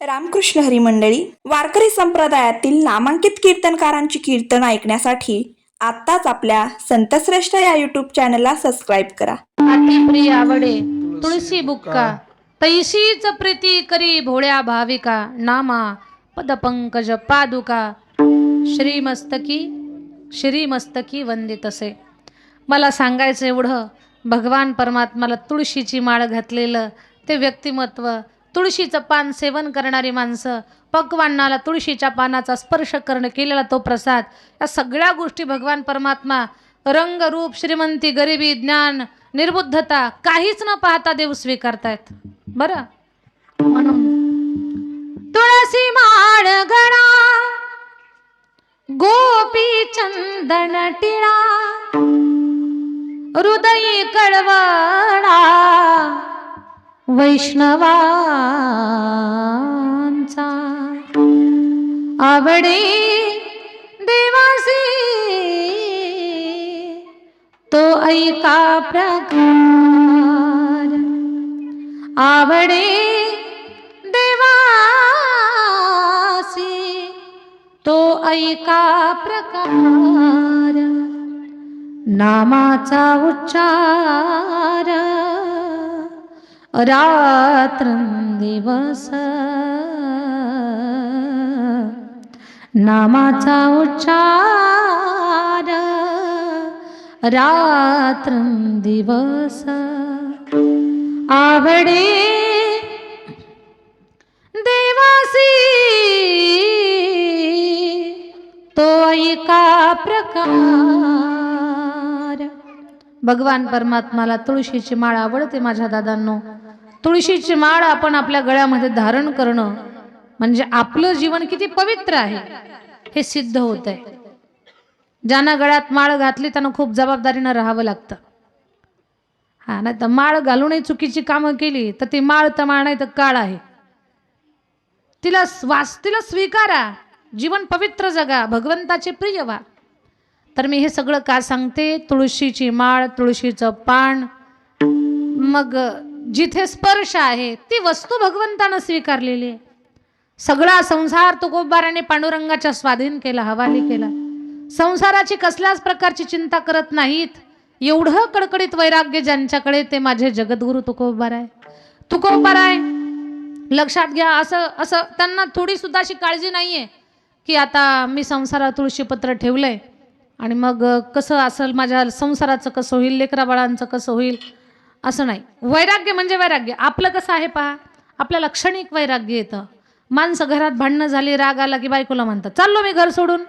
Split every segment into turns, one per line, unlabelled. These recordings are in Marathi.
रामकृष्ण हरी मंडळी वारकरी संप्रदायातील नामांकित कीर्तनकारांची कीर्तन ऐकण्यासाठी आत्ताच आपल्या संतश्रेष्ठ या युट्यूब चॅनलला सबस्क्राईब करा.
प्रिय आवडे तुळशी बुक्का तैशीच प्रीती करी भोळ्या भाविका नामा पदपंकज पादुका. श्रीमस्तकी श्रीमस्तकी वंदित असे मला सांगायचं एवढं भगवान परमात्माला तुळशीची माळ घातलेलं ते व्यक्तिमत्व तुळशीचं पान सेवन करणारी माणसं पक्वान्नाला तुळशीच्या पानाचा स्पर्श करणं केलेला तो प्रसाद या सगळ्या गोष्टी भगवान परमात्मा रंग रूप श्रीमंती गरिबी ज्ञान निर्बुद्धता काहीच न पाहता देव स्वीकारतायत. बरं? म्हणून तुळसी माळ गणा गोपी चंदन टिळा हृदयी कळवळा वैष्णवांचा आवडे देवासी तो ऐका प्रकार. आवडे देवासी तो ऐका प्रकार. नामाचा उच्चार रात्रंदिवस. नामाचा उच्चार रात्रंदिवस. आवडे देवासी तो ऐका प्रकार. भगवान परमात्माला तुळशीची माळ आवडते माझ्या दादांनो. तुळशीची माळ आपण आपल्या गळ्यामध्ये धारण करणं म्हणजे आपलं जीवन किती पवित्र आहे हे सिद्ध होत आहे ज्यांना गळ्यात माळ घातली त्यांना खूप जबाबदारीनं राहावं लागतं. हा नाही तर माळ घालूनही चुकीची कामं केली तर ती माळ तर माळ नाही तर काळ आहे. तिला वास तिला स्वीकारा. जीवन पवित्र जगा भगवंताचे प्रिय व्हा. तर मी हे सगळं का सांगते? तुळशीची माळ तुळशीचं पान मग जिथे स्पर्श आहे ती वस्तू भगवंतानं स्वीकारलेली आहे. सगळा संसार तुकोबाराने पांडुरंगाच्या स्वाधीन केला हवाली केला. संसाराची कसल्याच प्रकारची चिंता करत नाहीत. एवढं कडकडीत वैराग्य ज्यांच्याकडे ते माझे जगद्गुरु तुकोबार आहे. तुकोबार आहे. लक्षात घ्या असं असं त्यांना थोडी सुद्धा अशी काळजी नाही आहे की आता मी संसारात तुळशीपत्र ठेवलंय. आणि मग कसं असेल माझ्या संसाराचं कसं होईल लेकराबाळांचं कसं होईल? असं नाही. वैराग्य म्हणजे वैराग्य. आपलं कसं आहे पहा. आपल्याला क्षणिक वैराग्य येतं. माणसं घरात भांडणं झाली राग आला की बायकोला म्हणतात चाललो मी घर सोडून.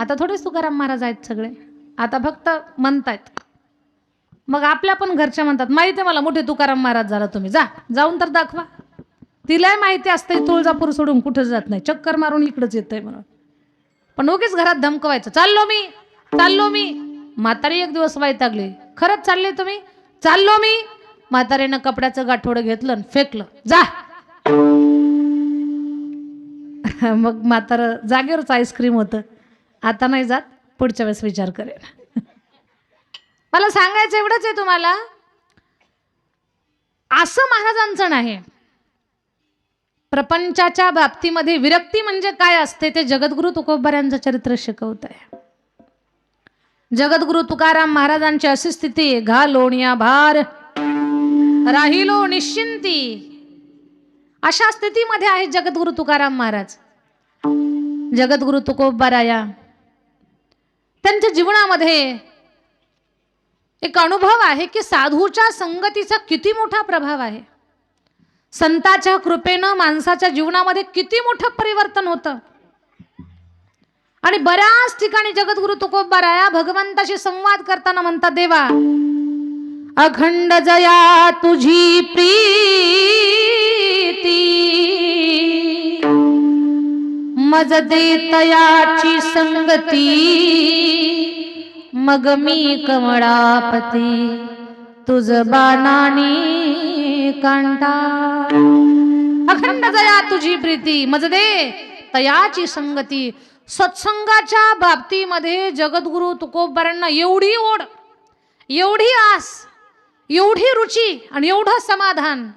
आता थोडेच तुकाराम महाराज आहेत सगळे. आता फक्त म्हणतायत. मग आपल्या पण घरच्या म्हणतात माहिती आहे मला मोठे तुकाराम महाराज झाला तुम्ही. जा जाऊन तर दाखवा. तिलाही माहिती असते तुळजापूर सोडून कुठं जात नाही. चक्कर मारून इकडंच येतंय म्हणून. पण उगीच घरात धमकवायचं चाललो मी चाललो मी. म्हातारी एक दिवस वैतागली खरंच चालले तुम्ही? चाललो मी. म्हातारीनं कपड्याचं गाठोडं घेतलं आणि फेकलं. जा. मग म्हातार जागेवरच आईस्क्रीम होतं. आता नाही जात. पुढच्या वेळेस विचार करेन. मला सांगायचं एवढंच आहे तुम्हाला. असं महाराजांचं नाही. प्रपंचाच्या बाबतीमध्ये विरक्ती म्हणजे काय असते ते जगद्गुरु तुकोबाऱ्यांचं चरित्र शिकवत आहे जगद्गुरु तुकाराम महाराजांची अशी स्थिती आहे, घालोणिया भार. राहिलो निश्चिंती. अशा स्थितीमध्ये आहे जगद्गुरु तुकाराम महाराज. जगद्गुरु तुकोबाराया त्यांच्या जीवनामध्ये एक अनुभव आहे की साधूच्या संगतीचा किती मोठा प्रभाव आहे. संताच्या कृपेनं माणसाच्या जीवनामध्ये किती मोठं परिवर्तन होतं. आणि बऱ्याच ठिकाणी जगद्गुरु तुकोबाराया भगवंताशी संवाद करताना म्हणतात देवा अखंड जया तुझी प्रीती. मज देतयाची संगती. मग मी कमळापती. तुझ बाणानी कांटा. अखंड जया तुझी प्रीती. मज दे तयाची संगती. सत्संगाच्या बाबतीमध्ये जगद्गुरु तुकोबारांना एवढी ओढ एवढी आस एवढी रुची आणि एवढं समाधान.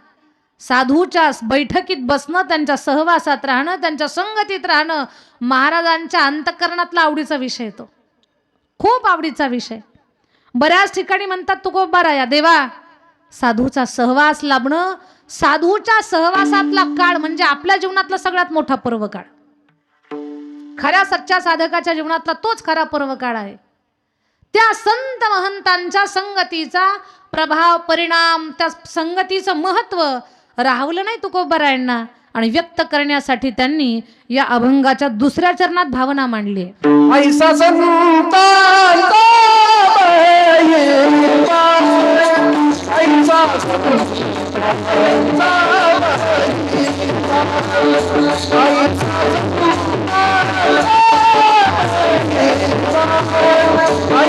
साधूच्या बैठकीत बसणं त्यांच्या सहवासात राहणं त्यांच्या संगतीत राहणं महाराजांच्या अंतकरणातला आवडीचा विषय तो. खूप आवडीचा विषय. बऱ्याच ठिकाणी म्हणतात तुकोबाराया देवा साधूचा सहवास लाभणं साधूच्या सहवासातला काळ म्हणजे आपल्या जीवनातला सगळ्यात मोठा पर्व काळ खऱ्या सच्च्या साधकाच्या जीवनातला तोच खरा पर्वकाळ आहे. त्या संत महंतांच्या संगतीचा प्रभाव परिणाम त्या संगतीचं महत्त्व राहवलं नाही तुकोबरायांना आणि व्यक्त करण्यासाठी त्यांनी या अभंगाच्या दुसऱ्या चरणात भावना मांडली आहे.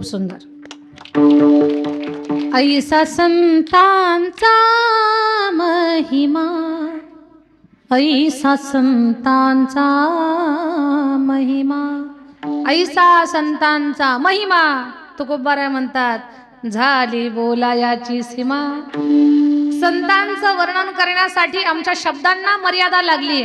खूप सुंदर. ऐसा संतांचा महिमा ऐसा संतांचा महिमा ऐसा संतांचा महिमा तुकोबारा म्हणतात झाली बोलायाची सीमा. संतांचं वर्णन करण्यासाठी आमच्या शब्दांना मर्यादा लागली.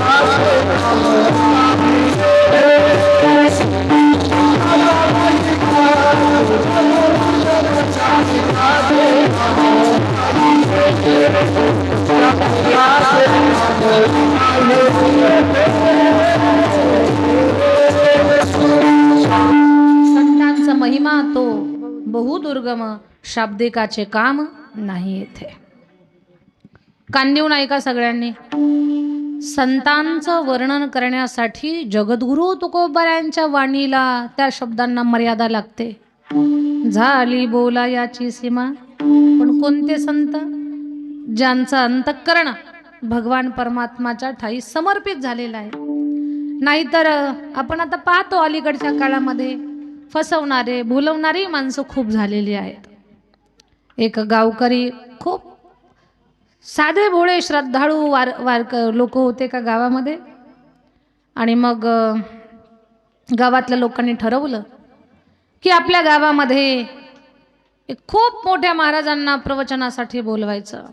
संतांचा महिमा तो बहुदुर्गम शाब्दिकाचे काम नाही येथे. कान देऊन ऐका सगळ्यांनी. संतांचं वर्णन करण्यासाठी जगद्गुरु तुकोबाऱ्यांच्या वाणीला त्या शब्दांना मर्यादा लागते. झाली बोला याची सीमा पण कोणते संत? ज्यांचं अंतःकरण भगवान परमात्माच्या ठाई समर्पित झालेलं आहे. नाहीतर आपण आता पाहतो अलीकडच्या काळामध्ये फसवणारे भुलवणारी माणसं खूप झालेली आहेत. एक गावकरी खूप साधे भोळे श्रद्धाळू वार वारक लोक होते का गावामध्ये. आणि मग गावातल्या लोकांनी ठरवलं की आपल्या गावामध्ये हे खूप मोठ्या महाराजांना प्रवचनासाठी बोलवायचं.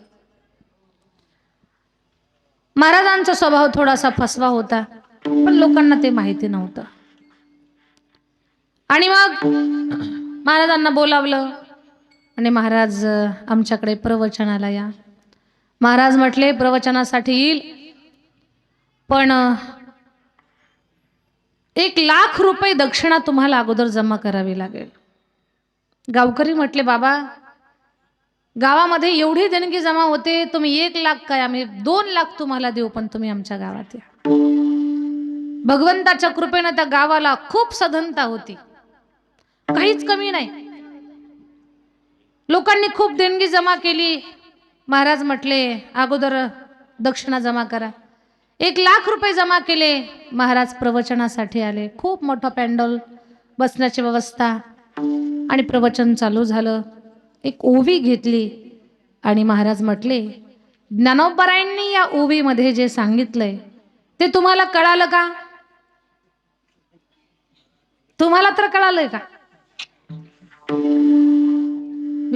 महाराजांचा स्वभाव थोडासा फसवा होता पण लोकांना ते माहिती नव्हतं. आणि मग महाराजांना बोलावलं आणि महाराज आमच्याकडे प्रवचनाला या. महाराज म्हटले प्रवचनासाठी येईल पण एक लाख रुपये दक्षिणा तुम्हाला अगोदर जमा करावी लागेल. गावकरी म्हटले बाबा गावामध्ये एवढी देणगी जमा होते तुम्ही एक लाख काय? आम्ही दोन लाख तुम्हाला देऊ पण तुम्ही आमच्या गावात या. भगवंताच्या कृपेनं त्या गावाला खूप सधनता होती. काहीच कमी नाही. लोकांनी खूप देणगी जमा केली. महाराज म्हटले अगोदर दक्षिणा जमा करा. एक लाख रुपये जमा केले. महाराज प्रवचनासाठी आले. खूप मोठं पॅन्डल बसण्याची व्यवस्था. आणि प्रवचन चालू झालं. एक ओवी घेतली आणि महाराज म्हटले ज्ञानोपरायणनी या ओवीमध्ये जे सांगितलंय ते तुम्हाला कळालं का? तुम्हाला तर कळालंय का?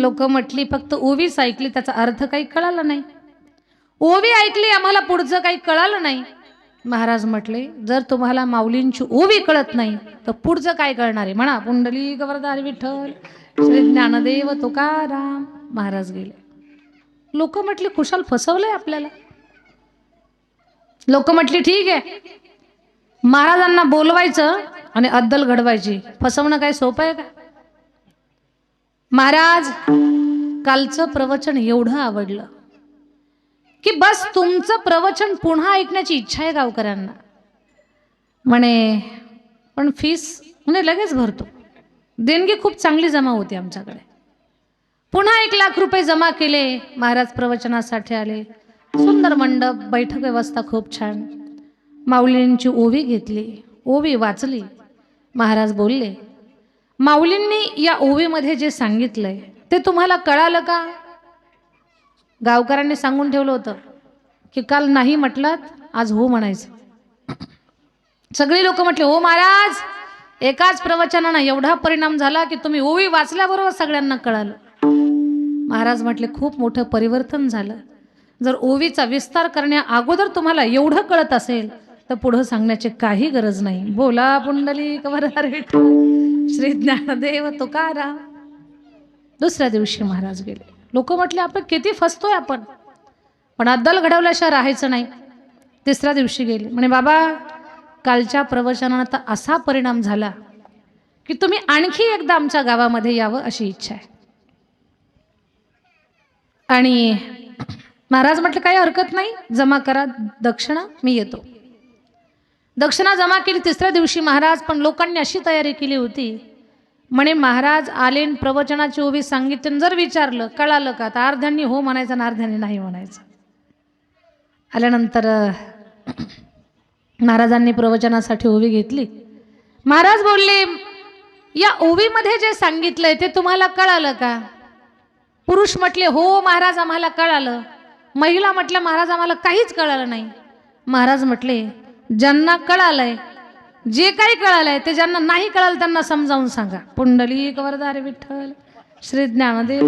लोक म्हटली फक्त ओवीच ऐकली त्याचा अर्थ काही कळाला नाही. ओवी ऐकली आम्हाला पुढचं काही कळालं नाही. महाराज म्हटले जर तुम्हाला माऊलींची ओवी कळत नाही तर पुढचं काय कळणार आहे? म्हणा पुंडली गवरदार विठ्ठल श्री ज्ञानदेव तुकाराम महाराज गेले. लोक म्हटले खुशाल फसवलंय आपल्याला. लोक म्हटली ठीक आहे. महाराजांना बोलवायचं आणि अद्दल घडवायची. फसवणं काय सोपं आहे का? महाराज कालचं प्रवचन एवढं आवडलं. की बस तुमचं प्रवचन पुन्हा ऐकण्याची इच्छा आहे गावकऱ्यांना. म्हणे पण फीस म्हणे लगेच भरतो. देणगी खूप चांगली जमा होती आमच्याकडे. पुन्हा एक लाख रुपये जमा केले महाराज प्रवचनासाठी आले. सुंदर मंडप बैठक व्यवस्था खूप छान. माऊलींची ओवी घेतली ओवी वाचली. महाराज बोलले माऊलींनी या ओवीमध्ये जे सांगितलंय ते तुम्हाला कळालं का? गावकऱ्यांनी सांगून ठेवलं होतं की काल नाही म्हटलं आज हो म्हणायचं. सगळी लोक म्हटले हो महाराज एकाच प्रवचनानं एवढा परिणाम झाला की तुम्ही ओवी वाचल्याबरोबर सगळ्यांना कळालं. महाराज म्हटले खूप मोठं परिवर्तन झालं. जर ओवीचा विस्तार करण्या अगोदर तुम्हाला एवढं कळत असेल तर पुढं सांगण्याची काही गरज नाही. बोला पुंडली कवरदार श्री ज्ञानदेव तुकारा दुसऱ्या दिवशी महाराज गेले. लोक म्हटले आपण किती फसतोय आपण. पण अद्दल घडवल्याशिवाय राहायचं नाही. तिसऱ्या दिवशी गेले. म्हणे बाबा कालच्या प्रवचनानं तर असा परिणाम झाला की तुम्ही आणखी एकदा आमच्या गावामध्ये यावं अशी इच्छा आहे. आणि महाराज म्हटलं काही हरकत नाही. जमा करा. दक्षिणा मी येतो. दक्षिणा जमा केली. तिसऱ्या दिवशी महाराज पण लोकांनी अशी तयारी केली होती म्हणे महाराज आलेन प्रवचनाची ओवी सांगितलं जर विचारलं कळालं का? तर अर्ध्यांनी हो म्हणायचं आणि अर्ध्यांनी नाही म्हणायचं. आल्यानंतर महाराजांनी प्रवचनासाठी ओवी घेतली. महाराज बोलले या ओवीमध्ये जे सांगितलंय ते तुम्हाला कळालं का? पुरुष म्हटले हो महाराज आम्हाला कळालं. महिला म्हटलं महाराज आम्हाला काहीच कळालं नाही. महाराज म्हटले ज्यांना कळालंय जे काही कळालंय ते ज्यांना नाही कळालं त्यांना समजावून सांगा. पुंडली वरदार विठ्ठल श्री ज्ञानदेव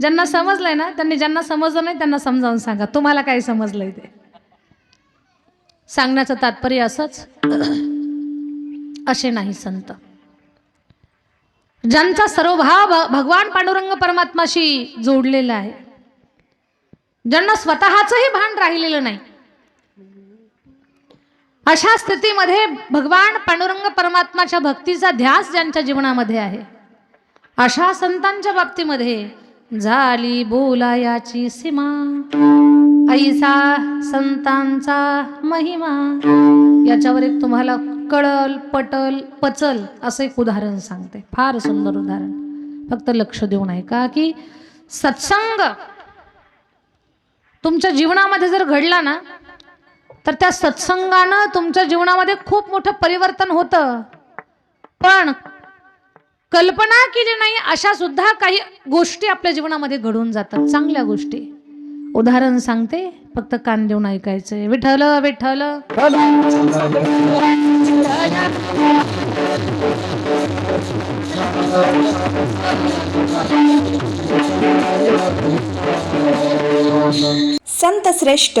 ज्यांना समजलंय ना त्यांनी ज्यांना समजलं नाही त्यांना समजावून सांगा. तुम्हाला काय समजलंय ते? सांगण्याचं तात्पर्य असंच. असे नाही संत. ज्यांचा सर्व भाव भगवान पांडुरंग परमात्माशी जोडलेला आहे ज्यांना स्वतःचंही भान राहिलेलं नाही अशा स्थितीमध्ये भगवान पांडुरंग परमात्माच्या भक्तीचा ध्यास ज्यांच्या जीवनामध्ये आहे अशा संतांच्या बाबतीमध्ये झाली बोलायाची सीमा. ऐसा संतांचा महिमा. याच्यावर एक तुम्हाला कळल पटल पचल असं एक उदाहरण सांगते. फार सुंदर उदाहरण. फक्त लक्ष देऊन ऐका की सत्संग तुमच्या जीवनामध्ये जर घडला ना तर त्या सत्संगानं तुमच्या जीवनामध्ये खूप मोठं परिवर्तन होतं. पण कल्पना केली नाही अशा सुद्धा काही गोष्टी आपल्या जीवनामध्ये घडून जातात. चांगल्या गोष्टी. उदाहरण सांगते फक्त कान देऊन ऐकायचंय. विठ्ठल विठ्ठल.
संत श्रेष्ठ